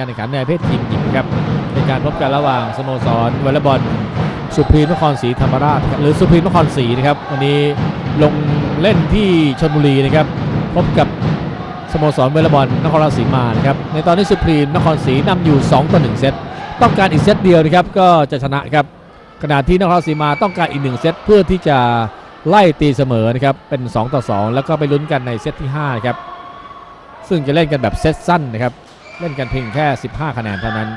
เป็นการแข่งขันในประเภททีมหญิงครับเป็นการพบกันระหว่างสโมสรวอลเลย์บอลสุพรีมนครศรีธรรมราชหรือสุพรีมนครศรีนะครับวันนี้ลงเล่นที่ชลบุรีนะครับพบกับสโมสรวอลเลย์บอลนครราชสีมานะครับในตอนนี้สุพรีมนครศรีนำอยู่2ต่อ1เซตต้องการอีกเซตเดียวนะครับก็จะชนะครับขณะที่นครราชสีมาต้องการอีก1เซตเพื่อที่จะไล่ตีเสมอนะครับเป็น 2 ต่อ 2 แล้วก็ไปลุ้นกันในเซตที่5ครับซึ่งจะเล่นกันแบบเซตสั้นนะครับ เล่นกันเพียงแค่ 15 คะแนนเท่านั้น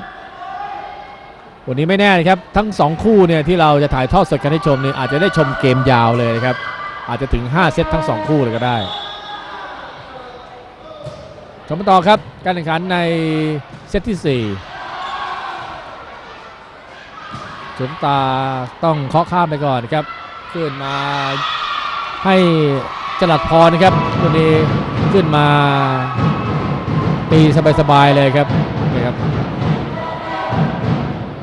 วันนี้ไม่แน่นะครับ ทั้ง 2 คู่เนี่ยที่เราจะถ่ายทอดสดกันให้ชมเนี่ยอาจจะได้ชมเกมยาวเลยนะครับ อาจจะถึง 5 เซตทั้ง 2 คู่เลยก็ได้ ชมกันต่อครับ การแข่งขันในเซตที่4สุนตาต้องเคาะข้ามไปก่อนครับขึ้นมาให้จรัดพรนะครับวันนี้ขึ้นมา ตีสบายๆเลยครับนี่ครับ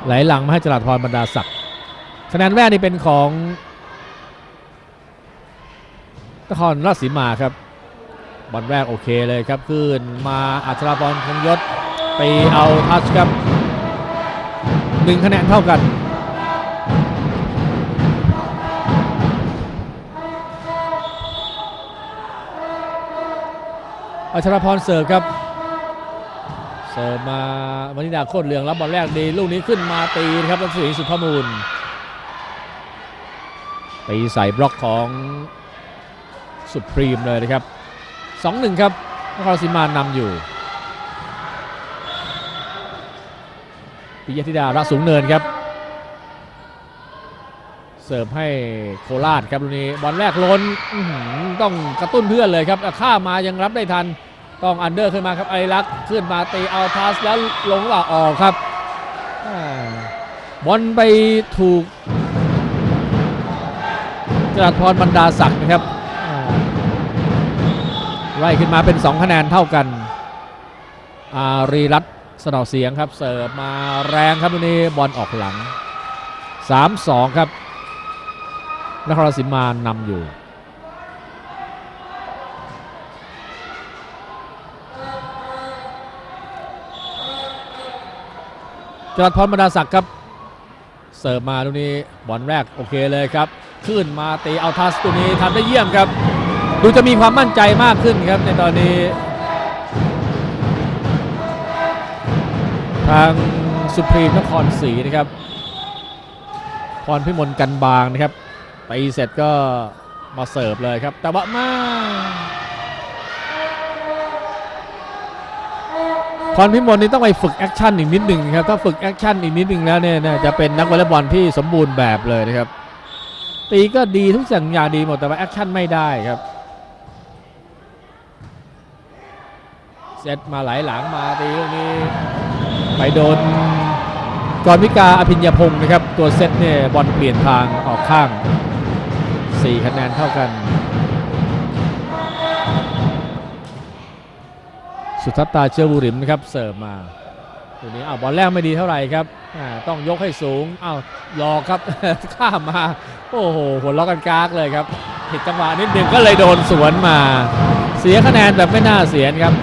ไหลหลังมาให้จราธรบรรดาศักดิ์คะแนนแรกนี่เป็นของนครราชสีมาครับบอลแรกโอเคเลยครับขึ้นมาอัชราพรคงยศไปเอาทัชครับหนึ่งคะแนนเท่ากันอัชราพรเสิร์ฟครับ เสิร์ฟมาวันิดาโคตรเหลืองรับบอลแรกดีลูกนี้ขึ้นมาตีครับรัศมีสุภามูลตีใส่บล็อกของสุดพรีมเลยนะครับ 2-1 ครับนครศรีมานำอยู่ปิยธิดาระสูงเนินครับ เสิร์ฟให้โคราชครับลูกนี้บอลแรกล้นอื้อหือต้องกระตุ้นเพื่อนเลยครับข้ามายังรับได้ทัน ต้องอันเดอร์ขึ้นมาครับไอรักษ์ขึ้นมาตีเอาพาสแล้วลงว่าออกครับอ่าบอลไปถูกจรัสพรบรรดาศักดิ์นะครับอ่าไล่ขึ้นมาเป็น 2 คะแนนเท่ากัน อารีรัตน์สนอเสียงครับเสิร์ฟมาแรงครับวันนี้บอลออกหลัง 3-2 ครับนครราชสีมานำอยู่ จรัสพรบรรดาศักดิ์ครับ เสิร์ฟมาตรงนี้บอลแรกโอเคเลยครับ ขึ้นมาตีเอาทัสตัวนี้ทำได้เยี่ยมครับ ดูจะมีความมั่นใจมากขึ้นครับในตอนนี้ ทางสุพรีมนครศรีนะครับ พรพิมลกันบางนะครับตีเสร็จก็มาเสิร์ฟเลยครับ แต่ว่ามา พรพิมลนี่ต้องไปฝึกแอคชั่นอีกนิดหนึ่งครับถ้าฝึกแอคชั่นอีกนิดหนึ่งแล้วเนี่ยจะเป็นนักวอลเลย์บอลที่สมบูรณ์แบบเลยนะครับ ตีก็ดีทุกสิ่งอย่างดีหมดแต่ว่าแอคชั่นไม่ได้ครับเซตมาไหลหลังมาตีลูกนี้ไปโดนกรวิกาอภิญญพงศ์นะครับ ตัวเซตเนี่ยบอลเปลี่ยนทางออกข้าง 4 คะแนนเท่ากัน สุทัศตาเชื้อบุริมนะครับเสิร์ฟมาตัวนี้อ้าวบอลแรกไม่ดีเท่าไหร่ครับต้องยกให้สูงอ้าวรอครับข้ามมา โอ้โหหัวล็อกกันกากเลยครับผิดจังหวะนิดหนึ่งก็เลยโดนสวนมา เสียคะแนนแบบไม่น่าเสียครับ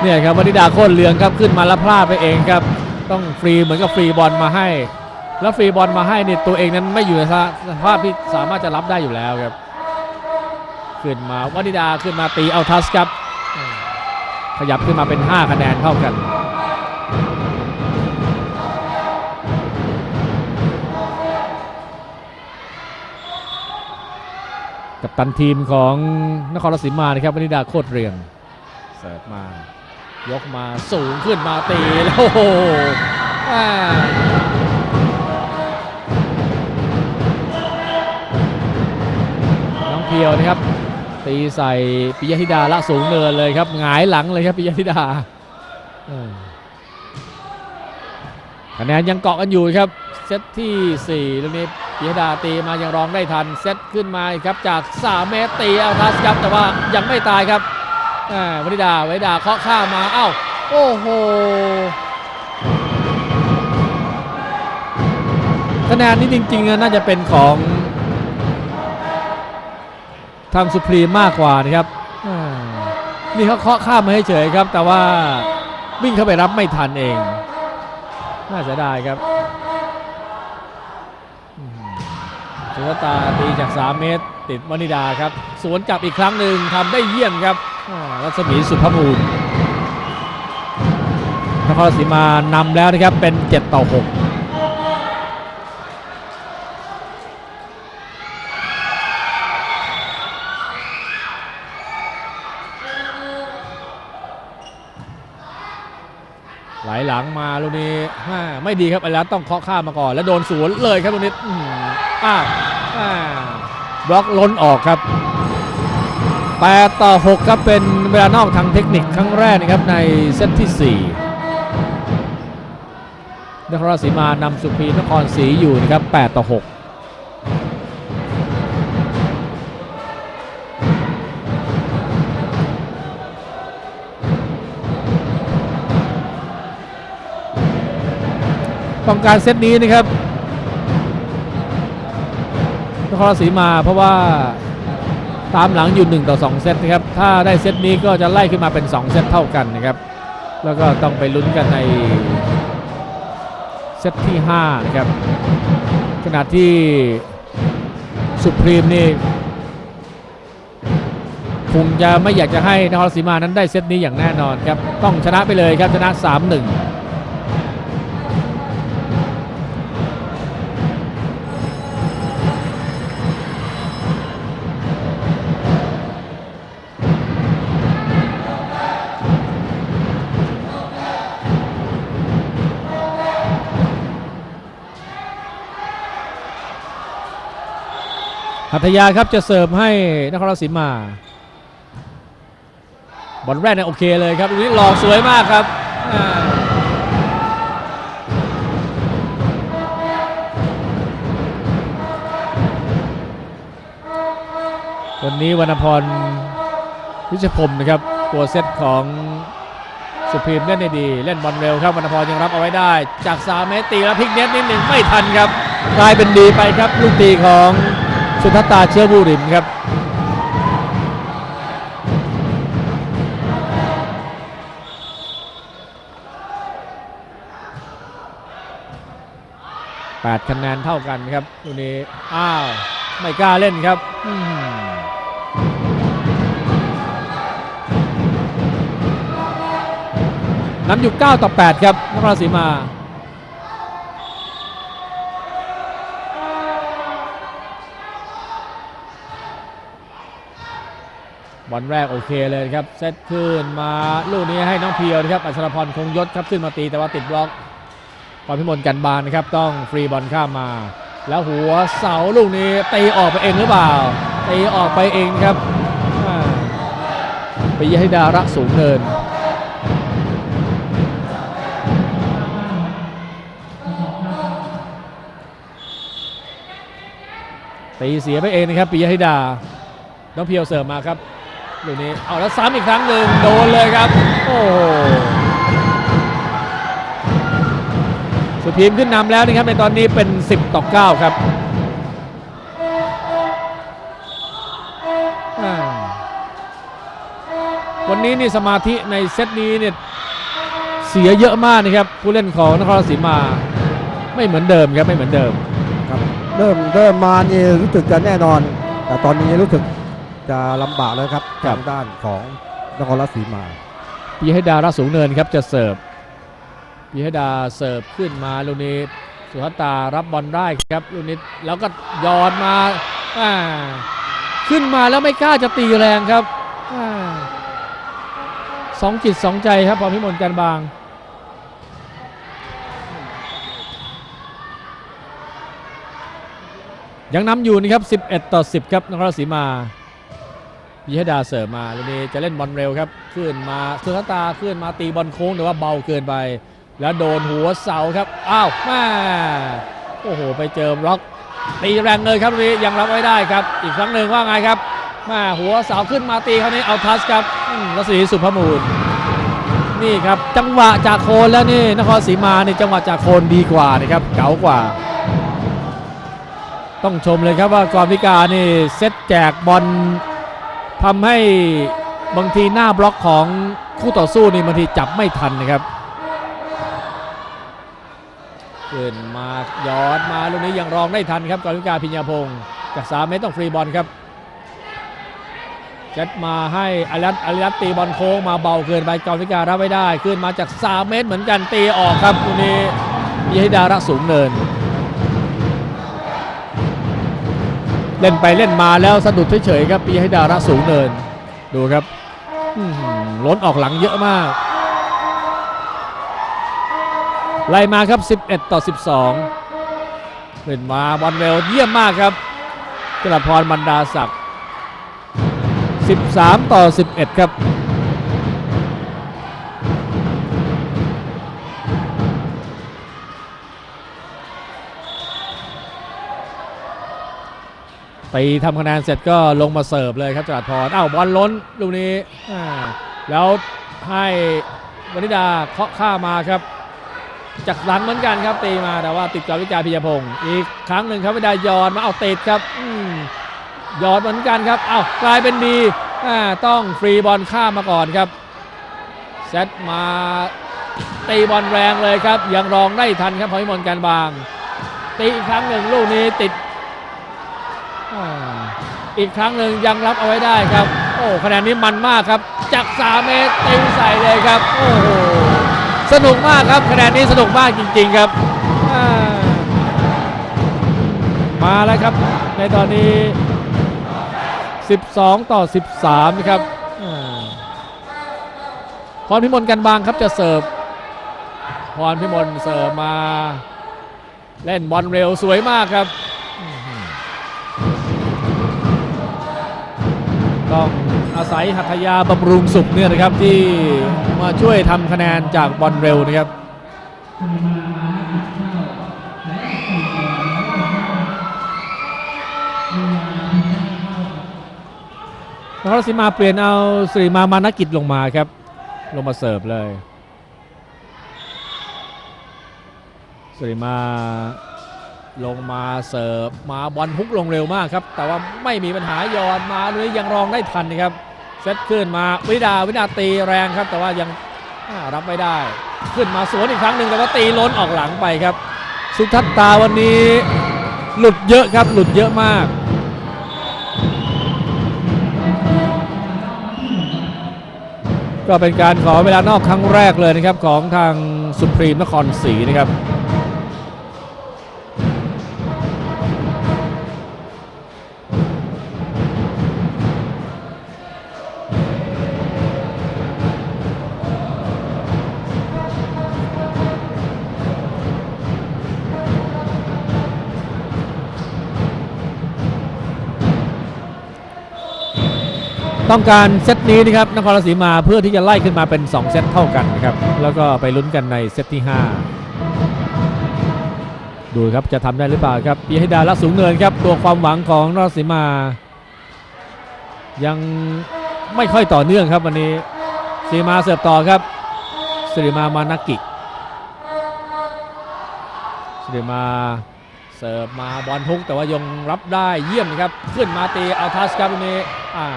เนี่ยครับวนิดาโคตรเลืองครับขึ้นมาแล้วพลาดไปเองครับ ต้องฟรีเหมือนกับฟรีบอลมาให้ แล้วฟรีบอลมาให้เนี่ยตัวเองนั้นไม่อยู่ในสภาพที่สามารถจะรับได้อยู่แล้วครับ ขึ้นมาวนิดาขึ้นมาตีเอาทัสครับอืมขยับขึ้นมาเป็น 5 คะแนนเท่ากัน กับตันทีมของนครราชสีมานะครับวนิดาโคตรเรียงเสิร์ฟมายกมาสูงขึ้นมาตีแล้วโอ้โหอ่าน้องเพียวนะครับ ตีใส่ปิยธิดาละสูงเนินเลยครับหงายหลังเลยครับปิยธิดาคะแนนยังเกาะกันอยู่ครับ เซตที่4ลูกนี้ปิยธิดาตีมายังรองได้ทัน เซตขึ้นมาครับจาก3เมตรตีเอาทัสครับแต่ว่ายังไม่ตายครับอ่าวนิดาไวดาเคาะข้ามมาเอ้าโอ้โหคะแนนนี้จริงๆน่าจะเป็นของ ทางสุพรีมากกว่านะครับนี่เขาเคาะข้ามมาให้เฉยครับ แต่ว่าวิ่งเข้าไปรับไม่ทันเอง น่าเสียดายครับสุรตาตีจาก 3 เมตร ติดมณิดาครับ สวนกลับอีกครั้งหนึ่งทำได้เยี่ยมครับรัศมีสุภมูลนครราชสีมานำแล้วนะครับเป็น 7 ต่อ 6 หลังมาลูกนี้ไม่ดีครับไอรัตต้องเคาะข้ามมาก่อน แล้วโดนสวนเลยครับลูกนี้อ้าวอ้าวบล็อกล้นออกครับ8ต่อ6ครับเป็นเวลานอกทางเทคนิคครั้งแรกนะครับในเซตที่ 4นครราชสีมานำสุพรีนครศรีอยู่นะครับ8ต่อ 6 ต้องการเซตนี้นะครับนครราชสีมาเพราะว่าตามหลังอยู่ 1 ต่อ 2 เซตนะครับ ถ้าได้เซตนี้ก็จะไล่ขึ้นมาเป็น 2 เซตเท่ากันนะครับ แล้วก็ต้องไปลุ้นกันในเซตที่ 5 นะครับ ขณะที่สุพรีมนี่คงจะไม่อยากจะให้นครราชสีมานั้นได้เซตนี้อย่างแน่นอนครับ ต้องชนะไปเลยครับชนะ 3-1 หัตถยาครับจะเสิร์ฟให้นครราชสีมา บอลแรกเนี่ยโอเคเลยครับลูกนี้หลอกสวยมากครับวันนี้วรรณพรวิชพรมนะครับ ตัวเซตของสุพีมเล่นได้ดี เล่นบอลเร็วครับวรรณพรยังรับเอาไว้ได้ จาก3เมตรตีแล้วพลิกเน็ตนิดหนึ่งไม่ทันครับกลายเป็นดีไปครับ ลูกตีของ สุทัศตาเชื้อบูริมครับ8คะแนนเท่ากันครับลูกนี้ อ้าว ไม่กล้าเล่นครับอืมนำอยู่ 9 ต่อ 8 ครับนครราชสีมา บอลแรกโอเคเลยครับเซตขึ้นมาลูกนี้ให้น้องเพียวนะครับอัชรพรคงยศครับขึ้นมาตีแต่ว่าติดบล็อกพรพิมลกันบานนะครับต้องฟรีบอลข้ามมา แล้วหัวเสาลูกนี้ตีออกไปเองหรือเปล่าตีออกไปเองครับไปยให้ดาระสูงเนินตีเสียไปเองนะครับปิยะธิดา น้องเพียวเสิร์ฟมาครับ ลูกนี้เอาแล้วซ้ำอีกครั้งหนึ่งโดนเลยครับ โอ้สุพีมขึ้นนำแล้วนะครับในตอนนี้เป็น 10 ต่อ 9 ครับวันนี้นี่สมาธิในเซตนี้เนี่ยเสียเยอะมากนะครับ ผู้เล่นของนครราชสีมาไม่เหมือนเดิมครับไม่เหมือนเดิมครับเริ่มเริ่มมานี่รู้สึกจะแน่นอน แต่ตอนนี้รู้สึก จะลำบากแล้วครับครับทางด้านของนครราชสีมาปีให้ดาระสูงเนินครับจะเสิร์ฟปีให้ดาเสิร์ฟขึ้นมาลูกนี้สุภัตตารับบอลได้ครับลูกนี้แล้วก็ยอนมาอ่าขึ้นมาแล้วไม่กล้าจะตีแรงครับอาสองจิตสองใจครับพอพิมลกันบางยังนำอยู่นะครับ 11 ต่อ 10 ครับนครราชสีมา ยิให้ดาเสิร์ฟมาลูกนี้จะเล่นบอลเร็วครับขึ้นมาสุทตาขึ้นมาตีบอลโค้งแต่ว่าเบาเกินไป แล้วโดนหัวเสาครับอ้าวแม่โอ้โห ไปเจอบล็อก ตีแรงเลยครับลูกนี้ยังรับไว้ได้ครับ อีกครั้งหนึ่งว่าไงครับแม่หัวเสาขึ้นมาตีคราวนี้เอาทัสครับรัศมีสุภมูลนี่ครับจังหวะจากโคนแล้วนี่นครศรีมาในจังหวะจากโคนดีกว่านะครับเก๋ากว่า ต้องชมเลยครับว่ากรพิการนี่เซตแจกบอล ทำให้บางทีหน้าบล็อกของคู่ต่อสู้นี่บางทีจับไม่ทันนะครับขึ้นมาย้อนมาลูกนี้ยังรองได้ทันครับกรวิกาพิญญาพงศ์จากสามเมตรต้องฟรีบอลครับเจ็ดมาให้อารัตอารัตตีบอลโค้งมาเบาเกินไปกรวิการัไม่ได้ ขึ้นมาจาก3เมตรเหมือนกันตีออกครับลูกนี้ยิฮิดาระสูงเนิน เล่นไปเล่นมาแล้วสะดุดเฉยๆครับปีให้ดาระสูงเนิน ดูครับล้นออกหลังเยอะมาก ไล่มาครับ 11 ต่อ 12เล่นมาบอลเร็วเยี่ยมมากครับกรพรบรรดาศักดิ์13 ต่อ 11 ครับ ตีทำคะแนนเสร็จก็ลงมาเสิร์ฟเลยครับจรัสพรอ้าวบอลล้นลูกนี้อ่าแล้วให้วนิดาเคาะข้ามาครับ จากหลังเหมือนกันครับตีมาแต่ว่าติดกับวิจารพิยพงศ์อีกครั้งหนึ่งครับวิดายอนมาเอาติดครับอืมยอดเหมือนกันครับเอ้ากลายเป็นดีอ่าต้องฟรีบอลข้ามมาก่อนครับเซตมาตีบอลแรงเลยครับ ยังรองได้ทันครับพอพิมลการบาง ตีอีกครั้งหนึ่งลูกนี้ติด อีกครั้งหนึ่งยังรับเอาไว้ได้ครับ โอ้คะแนนนี้มันมากครับ จาก3เมตรตีใส่เลยครับ โอ้โหสนุกมากครับคะแนนนี้สนุกมากจริง ๆครับ มาแล้วครับ ในตอนนี้ 12 ต่อ 13นะครับพรพิมลกันบางครับจะเสิร์ฟพรพิมลเสิร์ฟมา เล่นบอลเร็วสวยมากครับ ต้องอาศัยหัตถยาบำรุงสุขเนี่ยนะครับที่มาช่วยทำคะแนนจากบอลเร็วนะครับนครราชสีมาเปลี่ยนเอาสิริมามานกิจลงมาครับ ลงมาเสิร์ฟเลยสิริมา ลงมาเสิร์ฟมาบอลพุกลงเร็วมากครับ แต่ว่าไม่มีปัญหายอนมาเลยยังรองได้ทันนะครับเซตขึ้นมาวิดาวิดาตีแรงครับ แต่ว่ายังรับไม่ได้ ขึ้นมาสวนอีกครั้งหนึ่งแต่ว่าตีล้นออกหลังไปครับ สุทัศตาวันนี้หลุดเยอะครับหลุดเยอะมากก็เป็นการขอเวลานอกครั้งแรกเลยนะครับของทางสุพรีมนครศรีนะครับ ต้องการเซตนี้นะครับนครราชสีมาเพื่อที่จะไล่ขึ้นมาเป็น 2 เซตเท่ากันนะครับแล้วก็ไปลุ้นกันในเซตที่ 5 ดูครับจะทำได้หรือเปล่าครับปีให้ดาละสูงเนินครับตัวความหวังของนครราชสีมา ยังไม่ค่อยต่อเนื่องครับวันนี้สีมาเสิร์ฟต่อครับสิริมามานากิสิริมาเสิร์ฟมาบอลทุกแต่ว่ายังรับได้เยี่ยมนะครับ ขึ้นมาตีเอาทัสครับวันนี้อ่า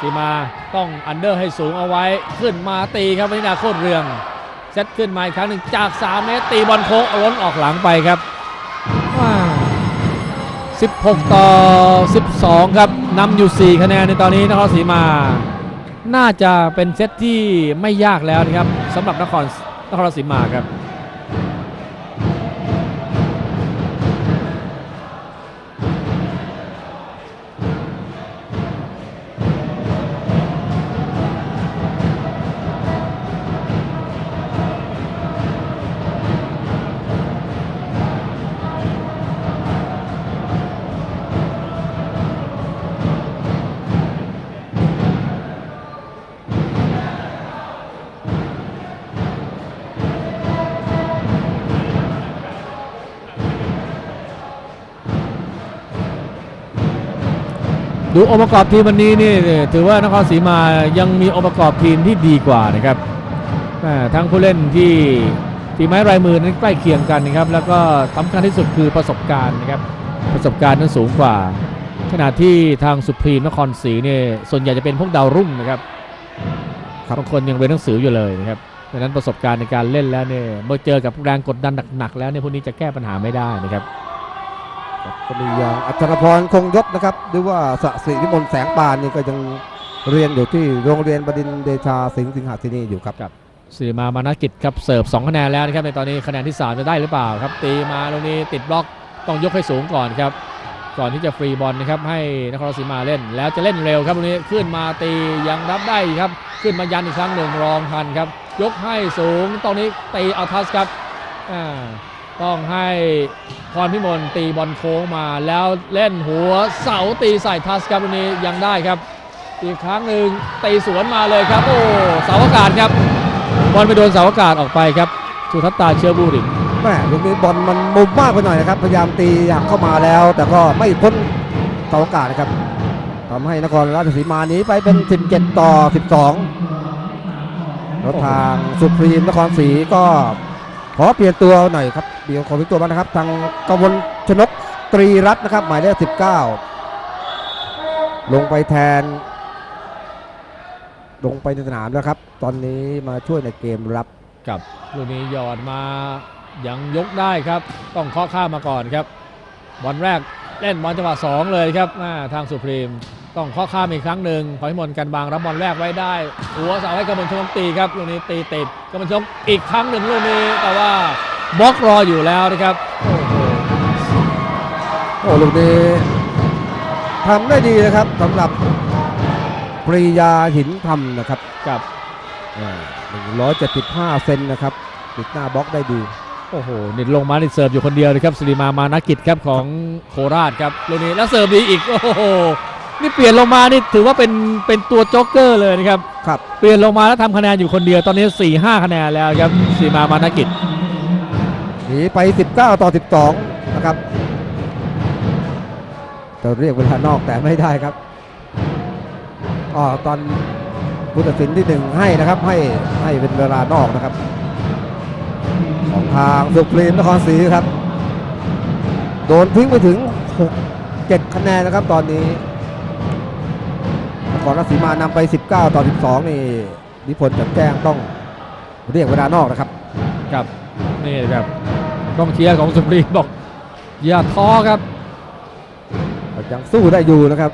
สีมาต้องอันเดอร์ให้สูงเอาไว้ขึ้นมาตีครับวนิดาโคตรเรืองเซตขึ้นมาอีกครั้งหนึ่งจาก 3 เมตร ตีบอลโค้งล้นออกหลังไปครับว้าว16 ต่อ 12 ครับนำอยู่ 4 คะแนนในตอนนี้นครศรีมา น่าจะเป็นเซตที่ไม่ยากแล้วนะครับสำหรับนครนครสีมาครับ ดูองค์ประกอบทีมวันนี้นี่ถือว่านครศรีมายังมีองค์ประกอบทีมที่ดีกว่านะครับอ่าทั้งผู้เล่นที่ฝีไม้ลายมือนั้นใกล้เคียงกันนะครับ แล้วก็สำคัญที่สุดคือประสบการณ์นะครับประสบการณ์นั้นสูงกว่า ขณะที่ทางสุพรีมนครศรีเนี่ยส่วนใหญ่จะเป็นพวกดาวรุ่งนะครับครับบางคนยังเรียนหนังสืออยู่เลยนะครับดังนั้นประสบการณ์ในการเล่นแล้วเนี่ยเมื่อเจอกับแรงกดดันหนักๆแล้วเนี่ยพวกนี้จะแก้ปัญหาไม่ได้นะครับ ก็มีอย่างอัชรพรคงยศนะครับ หรือว่าสสิวิมลแสงปานนี่ก็ยังเรียนอยู่ที่โรงเรียนบดินทร์เดชาสิงห์สิงหาที่นี่อยู่ครับสิริมามานากิจครับเสิร์ฟ2คะแนนแล้วนะครับในตอนนี้คะแนนที่ 3 จะได้หรือเปล่าครับ ตีมาตรงนี้ติดบล็อกต้องยกให้สูงก่อนครับ ก่อนที่จะฟรีบอลนะครับให้นครราชสีมาเล่น แล้วจะเล่นเร็วครับตรงนี้ขึ้นมาตียังรับได้อีกครับ ขึ้นมายันอีกครั้งหนึ่งรองทันครับ ยกให้สูงตรงนี้ตีเอาทัสครับอ่า ต้องให้พรพิมลตีบอลโค้งมาแล้วเล่นหัวเสาตีใส่ทัสครับตรงนี้ยังได้ครับ อีกครั้งหนึ่งตีสวนมาเลยครับโอ้เสาอากาศครับบอลไปโดนเสาอากาศออกไปครับสุทัศตาเชื้อบูริแม่ลูกนี้บอลมันมุมมากไปหน่อยนะครับ พยายามตีหักเข้ามาแล้ว แต่ก็ไม่พ้นเสาอากาศนะครับทำให้นครราชสีมาหนี้ไปเป็น 17 ต่อ 12แล้วทางสุพรีมนครศรีก็ ขอเปลี่ยนตัวหน่อยครับเดี๋ยวขอเปลี่ยนตัวมานะครับ ทางกมลชนกตรีรัตน์นะครับ หมายเลข19 ลงไปแทน ลงไปในสนามแล้วครับ ตอนนี้มาช่วยในเกมรับกับลูกนี้หยอดมายังยกได้ครับ ต้องเคาะข้ามมาก่อนครับบอลแรกเล่นบอลจังหวะ2เลยครับอ่าทางสุพรีม ต้องเคาะข้ามอีกครั้งหนึ่งขอให้มนต์กันบางรับบอลแรกไว้ได้ หัวเสาให้กำมลชนกตีครับลูกนี้ตีติดกำมลชนกอีกครั้งหนึ่งลูกนี้แต่ว่าบล็อกรออยู่แล้วนะครับโอ้โหโอ้ลูกนี้ทำได้ดีนะครับสำหรับปรียาหินทำนะครับกับหนึ่งร้อยเจ็ดสิบห้าเซนนะครับติดหน้าบล็อกได้ดีโอ้โหนี่ลงมานี่เสิร์ฟอยู่คนเดียวเลยครับสิริมามานากิจครับของโคราชครับลูกนี้แล้วเสิร์ฟดีอีกโอ้โห นี่เปลี่ยนลงมานี่ถือว่าเป็นเป็นตัวโจ๊กเกอร์เลยนะครับครับ เปลี่ยนลงมาแล้วทำคะแนนอยู่คนเดียวตอนนี้4 5คะแนนแล้วครับสิริมามานากิจหนีไป 19 ต่อ 12 นะครับจะเรียกเวลานอกแต่ไม่ได้ครับอ๋อตอนผู้ตัดสินที่หนึ่งให้นะครับ ให้ให้เป็นเวลานอกนะครับ ของทางสุพรีมนครศรีครับ โดนทิ้งไปถึง 6 7 คะแนนนะครับตอนนี้ นครราชสีมานำไป 19 ต่อ 12 นี่นิพนธ์จัดแจ้งต้องเรียกเวลานอกนะครับครับนี่ครับกองเชียร์ของสุพรีมบอก อย่าท้อครับยังสู้ได้อยู่นะครับ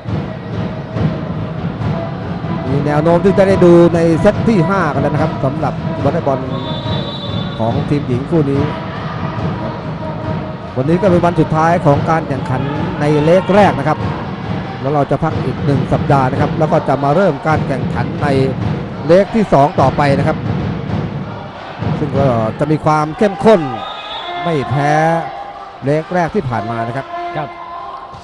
มีแนวโน้มที่จะได้ดูในเซตที่ 5 กันแล้วนะครับสำหรับวอลเลย์บอลของทีมหญิงคู่นี้ครับวันนี้ก็เป็นวันสุดท้ายของการแข่งขันในเลกแรกนะครับ แล้วเราจะพักอีกหนึ่งสัปดาห์นะครับ แล้วก็จะมาเริ่มการแข่งขันในเลกที่ 2 ต่อไปนะครับ ซึ่งก็จะมีความเข้มข้นไม่แพ้เลกแรกที่ผ่านมานะครับครับ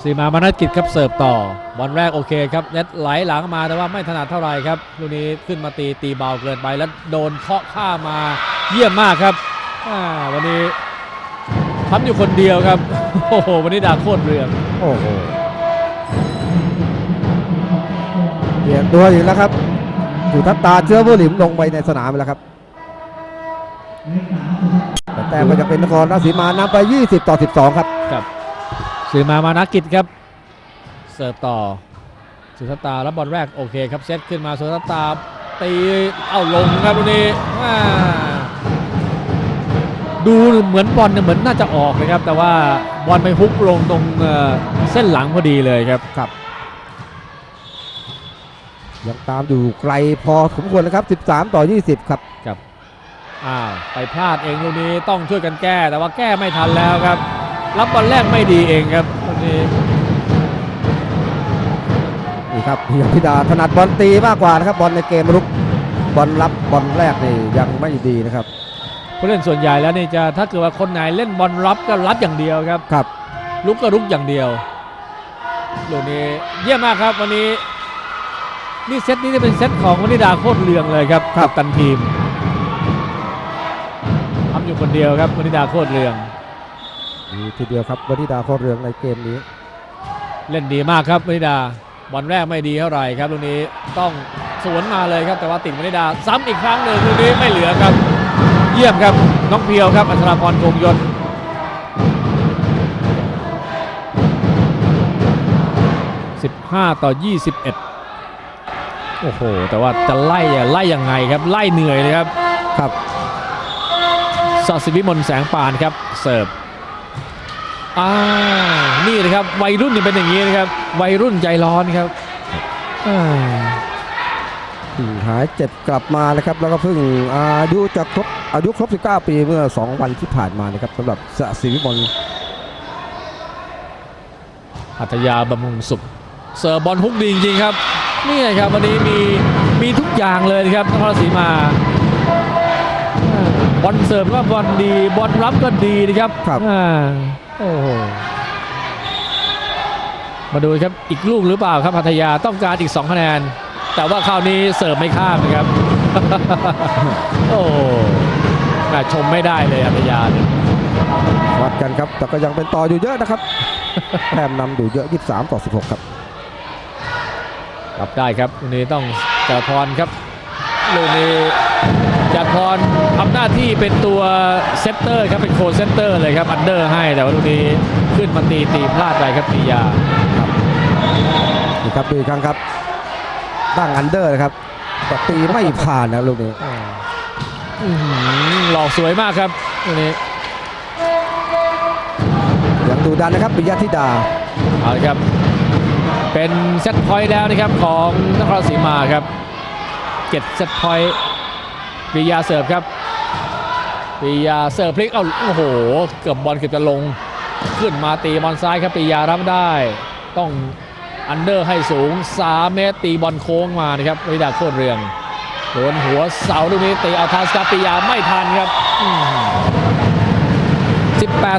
สีมามานากิจครับเสิร์ฟต่อบอลแรกโอเคครับเน็ตไหลหลังมาแต่ว่าไม่ถนัดเท่าไหร่ครับลูกนี้ขึ้นมาตีตีเบาเกินไปแล้วโดนเคาะข้ามมาเยี่ยมมากครับอ่าวันนี้ทำอยู่คนเดียวครับโอ้โหวันนี้ด่าโคตรเรืองโอ้โห เปลี่ยนตัวอีกแล้วครับสุทัศตาเชื้อผู้หลิมลงไปในสนามแล้วครับ แต่แต้มก็จะเป็นนครราชสีมานำไป 20 ต่อ 12 ครับครับสีมามานากิจครับ เสิร์ฟต่อสุทัศตาแล้วบอลแรกโอเคครับเซตขึ้นมาสุทัศตาตีเอาลงครับลูกนี้อ่าดูเหมือนบอลเนี่ยเหมือนน่าจะออกเลยครับ แต่ว่าบอลไปฮุกลงตรงเอ่อเส้นหลังพอดีเลยครับครับ ยังตามอยู่ไกลพอสมควรนะครับ 13 ต่อ 20ครับอ้าวไปพลาดเองลูกนี้ต้องช่วยกันแก้ แต่ว่าแก้ไม่ทันแล้วครับ รับบอลแรกไม่ดีเองครับลูกนี้นี่ครับพิยพิดาถนัดบอลตีมากกว่านะครับบอลในเกมรุกบอลรับบอลแรกนี่ยังไม่ดีนะครับผู้เล่นส่วนใหญ่แล้วนี่จะถ้าเกิดว่าคนไหนเล่นบอลรับก็รับอย่างเดียวครับครับลุกก็ลุกอย่างเดียวลูกนี้เยี่ยมมากครับวันนี้ นี่เซตนี้จะเป็นเซตของวนิดาโคตรเรืองเลยครับกับตันทีมทำอยู่คนเดียวครับวนิดาโคตรเรืองดีทีเดียวครับวนิดาโคตรเรืองในเกมนี้ เล่นดีมากครับวนิดาบอลแรกไม่ดีเท่าไหร่ครับลูกนี้ต้องสวนมาเลยครับแต่ว่าติดวนิดาซ้ำอีกครั้งหนึ่งลูกนี้ไม่เหลือครับ เยี่ยมครับน้องเพียวครับอัชราพรคงยนต์15 ต่อ 21 โอ้โห แต่ว่าจะไล่อะไล่ยังไงครับ ไล่เหนื่อยเลยครับ ครับสศิวิมลแสงปานครับเสิร์ฟอ่านี่นะครับวัยรุ่นเนี่ยเป็นอย่างนี้นะครับ วัยรุ่นใจร้อนครับอ่าหายเจ็บกลับมานะครับ แล้วก็เพิ่งอายุจะครบอายุครบ 19 ปีเมื่อ 2 วันที่ผ่านมานะครับสำหรับสศิวิมลอัธยาบำรุงสุขเสิร์ฟบอลฮุกดีจริงๆครับ นี่ครับวันนี้มีมีทุกอย่างเลยนะครับนครราชสีมาอ่าบอลเสิร์ฟก็บอลดีบอลรับก็ดีนะครับครับอ่าโอ้โหมาดูครับอีกลูกหรือเปล่าครับพัทยาต้องการอีก 2 คะแนน แต่ว่าคราวนี้เสิร์ฟไม่ข้ามนะครับ โอ้โหน่าชมไม่ได้เลยอัธยาเนี่ยวัดกันครับ แต่ก็ยังเป็นต่ออยู่เยอะนะครับแต้มนำอยู่เยอะ 23 ต่อ 16 ครับ กลับได้ครับลูกนี้ต้องจักรพรครับลูกนี้จักรพรทำหน้าที่เป็นตัวเซตเตอร์ครับเป็นโคเซตเตอร์เลยครับอันเดอร์ให้แต่ว่าลูกนี้ขึ้นมาตีตีพลาดไปครับปียานี่ครับดูอีกครั้งครับตั้งอันเดอร์นะครับแต่ตีไม่ผ่านนะลูกนี้อื้อหือหลอกสวยมากครับลูกนี้ยังดูดันนะครับปิยธิดาเอาละครับ เป็นเซตพอยต์แล้วนะครับของนครศรีมาครับเจ็ดเซตพอยต์ปียาเสิร์ฟครับปียาเสิร์ฟพลิกเอาโอ้โห เกือบบอลเกือบจะลงขึ้นมาตีบอลซ้ายครับปียารับได้ ต้องอันเดอร์ให้สูง 3 เมตร ตีบอลโค้งมานะครับวิดาโคตรเรืองโดนหัวเสาลูกนี้ตีเอาทาสกับปียาไม่ทันครับอื้อหือ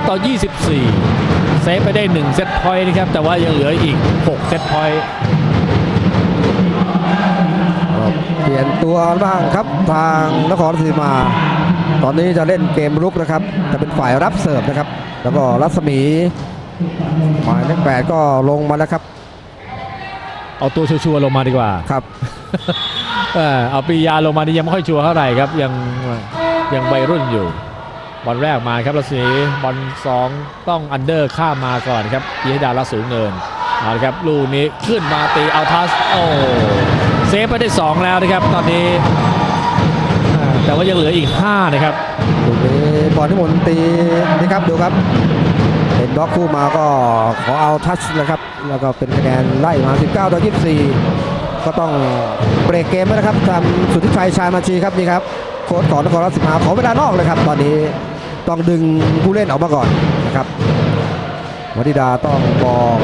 18 ต่อ 24 เซฟไปได้ 1 เซตพอยต์นะครับ แต่ว่ายังเหลืออีก 6 เซตพอยต์เปลี่ยนตัวบ้างครับทางนครราชสีมา ตอนนี้จะเล่นเกมรุกนะครับ จะเป็นฝ่ายรับเสิร์ฟนะครับ แล้วก็รัศมีหมายเลขแปดก็ลงมาแล้วครับ เอาตัวชัวร์ๆลงมาดีกว่าครับเออเอาปียาลงมานี่ยังไม่ค่อยชัวร์เท่าไหร่ครับยังยังวัยรุ่นอยู่ บอลแรกมาครับรัศมีบอลสองต้องอันเดอร์ข้ามมาก่อนครับยีดาละสูงเนินเอาละครับลูกนี้ขึ้นมาตีเอาทัสโอ้เซฟไปได้ 2 แล้วนะครับ ตอนนี้ แต่ว่ายังเหลืออีก 5 นะครับลูบอลที่หมุนตีนี่ครับดูครับเป็นบล็อกคู่มาก็ขอเอาทัชนะครับ แล้วก็เป็นคะแนนไล่มา 19 ต่อ 24 ก็ต้องเบรกเกมแล้วนะครับทำสุทธิชัยชาญมาชีครับนี่ครับโค้ชของนครราชสีมาขอเวลานอกเลยครับ ตอนนี้ ต้องดึงผู้เล่นออกมาก่อนนะครับวธิดาต้องบอก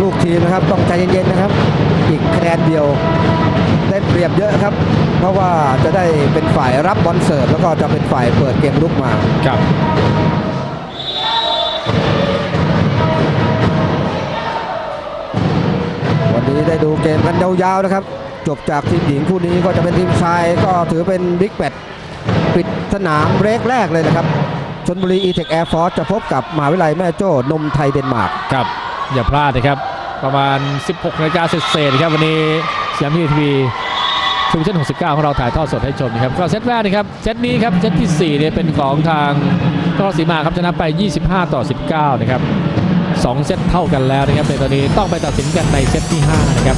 ลูกทีมนะครับ ต้องใจเย็นๆนะครับ อีกคะแนนเดียวได้เปรียบเยอะครับ เพราะว่าจะได้เป็นฝ่ายรับบอลเสิร์ฟแล้วก็จะเป็นฝ่ายเปิดเกมลุกมาครับวันนี้ได้ดูเกมกันยาวๆนะครับ จบจากทีมหญิงคู่นี้ก็จะเป็นทีมชายก็ถือเป็นบิ๊กแบต ปิดสนามเบรกแรกเลยนะครับชนบุรีอีเทคแอร์ฟอร์จะพบกับมหาวิทยาลัยแม่โจ้นมไทยเดนมาร์กครับ อย่าพลาดนะครับ ประมาณ 16นาฬิกาเศษๆนะครับ วันนี้สยามทีวีชูวิชั่น69 ของเราถ่ายทอดสดให้ชมนะครับ ก็เซตแรกนะครับ เซตนี้ครับ เซตที่ 4 เนี่ยเป็นของทางนครศรีมาครับชนะไป 25 ต่อ 19 นะครับ 2 เซตเท่ากันแล้วนะครับในตอนนี้ต้องไปตัดสินกันในเซตที่ 5 นะครับ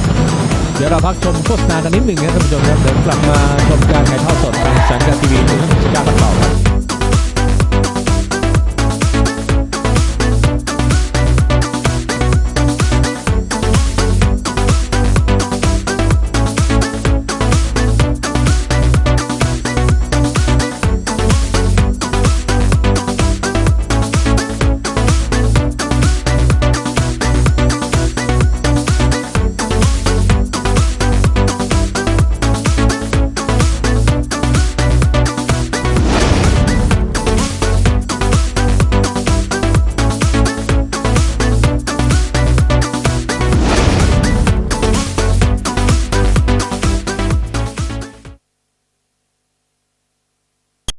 เดี๋ยวเราพักชมโฆษณากันนิดหนึ่งนะครับท่านผู้ชมครับเดี๋ยวกลับมาชมการถ่ายทอดสด